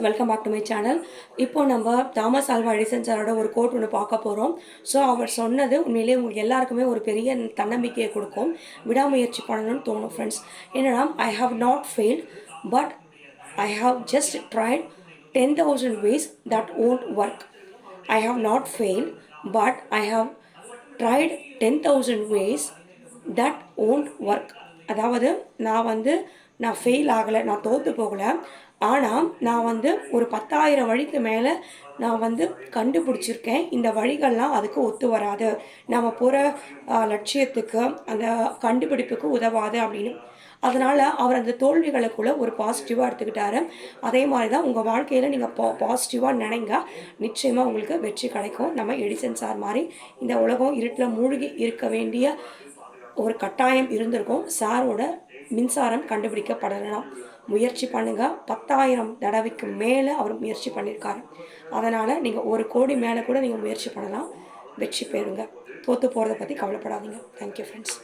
Welcome back to my channel இப்போ நம்ம Thomas Alva Edison சாரோட ஒரு கோட் ஒன்று பார்க்க போகிறோம் ஸோ அவர் சொன்னது உண்மையிலேயே உங்களுக்கு எல்லாருக்குமே ஒரு பெரிய தன்னம்பிக்கையை கொடுக்கும். விடாமுயற்சி பண்ணணும்னு தோணும் ஃப்ரெண்ட்ஸ் என்னன்னா I have not failed but I have just tried ten thousand ways that won't work I have not failed but I have tried ten thousand ways that won't work அதாவது நான் வந்து நான் ஃபெயில் ஆகலை நான் தோற்று போகலை. ஆனால் நான் வந்து ஒரு பத்தாயிரம் வழிக்கு மேலே நான் வந்து கண்டுபிடிச்சிருக்கேன். இந்த வழிகள்லாம் அதுக்கு ஒத்து வராது. நம்ம போகிற லட்சியத்துக்கு அந்த கண்டுபிடிப்புக்கு உதவாது அப்படின்னு. அதனால் அவர் அந்த தோல்விகளுக்குள்ள ஒரு பாசிட்டிவாக எடுத்துக்கிட்டாரு. அதே மாதிரி தான் உங்கள் வாழ்க்கையில் நீங்கள் பா பாசிட்டிவாக நினைங்க. நிச்சயமாக உங்களுக்கு வெற்றி கிடைக்கும். நம்ம எடிசன் சார் மாதிரி இந்த உலகம் இருட்டில் மூழ்கி இருக்க வேண்டிய ஒரு கட்டாயம் இருந்திருக்கும். சாரோட மின்சாரம் கண்டுபிடிக்கப்படலாம் முயற்சி பண்ணுங்க. பத்தாயிரம் தடவைக்கு மேலே அவர் முயற்சி பண்ணியிருக்காரு அதனால் நீங்கள் ஒரு கோடி மேலே கூட நீங்கள் முயற்சி பண்ணலாம். வெற்றி பெறுங்க. தோற்று போகிறத பற்றி கவலைப்படாதீங்க. Thank you friends